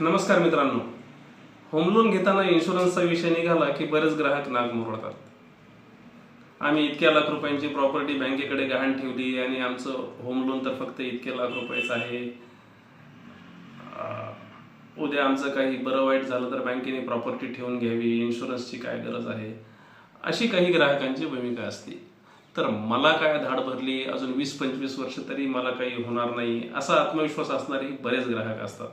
नमस्कार मित्रांनो. Home loan घेताना इन्शुरन्सचा विषय निघाला की बरेच ग्राहक नाग मुरडतात. आम्ही इतक्या लाख रुपयांची प्रॉपर्टी बँकेकडे गहाण ठेवली आणि आमचं होम लोन तर फक्त इतके लाख रुपयाचं आहे. उद्या आमचं काही बरं वाईट झालं तर बँकेने प्रॉपर्टी ठेवून घ्यावी इन्शुरन्सची काय गरज आहे? अशी काही ग्राहकांची भूमिका असते. तर मला काय धाड भरली अजून वीस पंचवीस वर्ष तरी मला काही होणार नाही असा आत्मविश्वास असणारे बरेच ग्राहक असतात.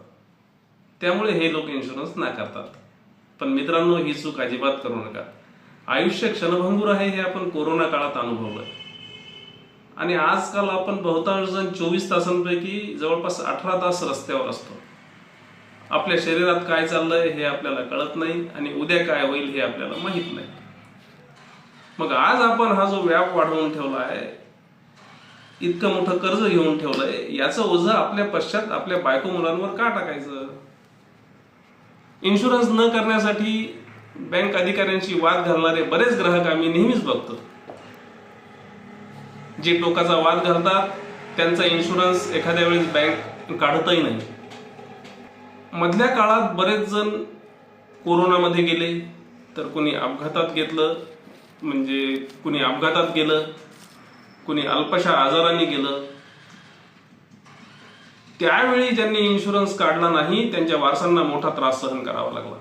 त्यामुळे हे लोक इन्शुरन्स नाकारतात पण मित्रांनो ही चूक अजिबात करू नका. आयुष्य क्षणभंगूर आहे हे आपण कोरोना काळात अनुभवलं आणि आजकाल आपण बहुतांश जण चोवीस तासांपैकी जवळपास अठरा तास रस्त्यावर असतो. आपल्या शरीरात काय चाललंय हे आपल्याला कळत नाही आणि उद्या काय होईल हे आपल्याला माहीत नाही. मग आज आपण हा जो व्याप वाढवून ठेवला आहे इतकं मोठं कर्ज घेऊन ठेवलंय याचं ओझं आपल्या पश्चात आपल्या बायको मुलांवर का टाकायचं? इन्शुरन्स न करण्यासाठी बँक अधिकाऱ्यांशी वाद घालणारे बरेच ग्राहक आम्ही नेहमीच बघतो. जे टोकाचा वाद घालतात त्यांचा इन्शुरन्स एखाद्या वेळेस बँक काढतही नाही. मधल्या काळात बरेच जण कोरोनामध्ये गेले तर कोणी अपघातात घेतलं म्हणजे कुणी अपघातात गेलं कुणी अल्पशा आजाराने गेलं त्यावेळी ज्यांनी इन्शुरन्स काढला नाही त्यांच्या वारसांना मोठा त्रास सहन करावा लागला.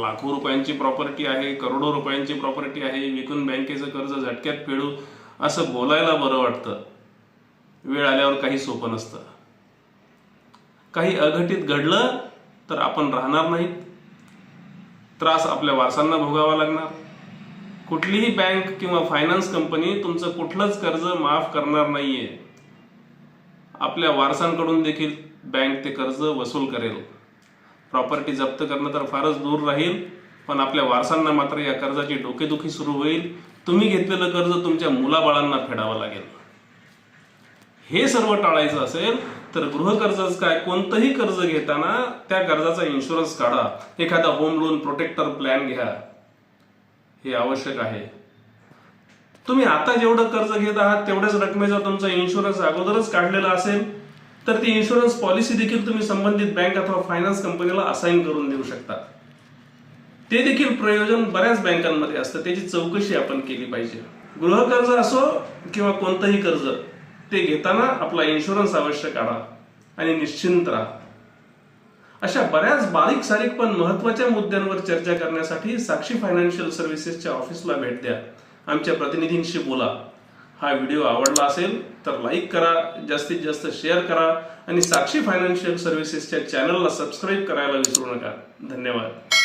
लाखो रुपयांची प्रॉपर्टी आहे करोडो रुपयांची प्रॉपर्टी आहे विकून बँकेचं कर्ज झटक्यात फेडू असं बोलायला बरं वाटतं. वेळ आल्यावर काही सोपं नसतं. काही अघटित घडलं तर आपण राहणार नाहीत. त्रास आपल्या वारसांना भोगावा लागणार. कुठलीही बँक किंवा फायनान्स कंपनी तुमचं कुठलंच कर्ज माफ करणार नाहीये. आपल्या वारसांकडून देखील बँक ते कर्ज वसूल करेल. प्रॉपर्टी जप्त करणं तर फारच दूर राहील पण आपल्या वारसांना मात्र या कर्जाची डोकेदुखी सुरू होईल. तुम्ही घेतलेलं कर्ज तुमच्या मुलाबाळांना फेडावं लागेल. हे सर्व टाळायचं असेल तर गृहकर्जच काय? कोणतंही कर्ज घेताना त्या कर्जाचा इन्शुरन्स काढा. एखादा होम लोन प्रोटेक्टर प्लॅन घ्या. हे आवश्यक आहे. तुम्ही आता जेवढं कर्ज घेत आहात तेवढ्याच रकमेचा तुमचा इन्शुरन्स अगोदरच काढलेला असेल तर ती इन्शुरन्स पॉलिसी देखील तुम्ही संबंधित बँक अथवा फायनान्स कंपनीला असाइन करून देऊ शकता. ते देखील प्रयोजन बऱ्याच बँकांमध्ये असतं. त्याची चौकशी आपण केली पाहिजे. गृहकर्ज असो किंवा कोणतंही कर्ज ते घेताना आपला इन्शुरन्स अवश्य काढा आणि निश्चिंत राहा. अशा बऱ्याच बारीक सारीक पण महत्त्वाच्या मुद्द्यांवर चर्चा करण्यासाठी साक्षी फायनान्शियल सर्व्हिसेसच्या ऑफिसला भेट द्या. आमच्या प्रतिनिधींशी बोला. हा व्हिडिओ आवडला असेल तर लाईक करा जास्तीत जास्त शेअर करा आणि साक्षी फायनान्शियल सर्व्हिसेसच्या चॅनलला सबस्क्राईब करायला विसरू नका. धन्यवाद.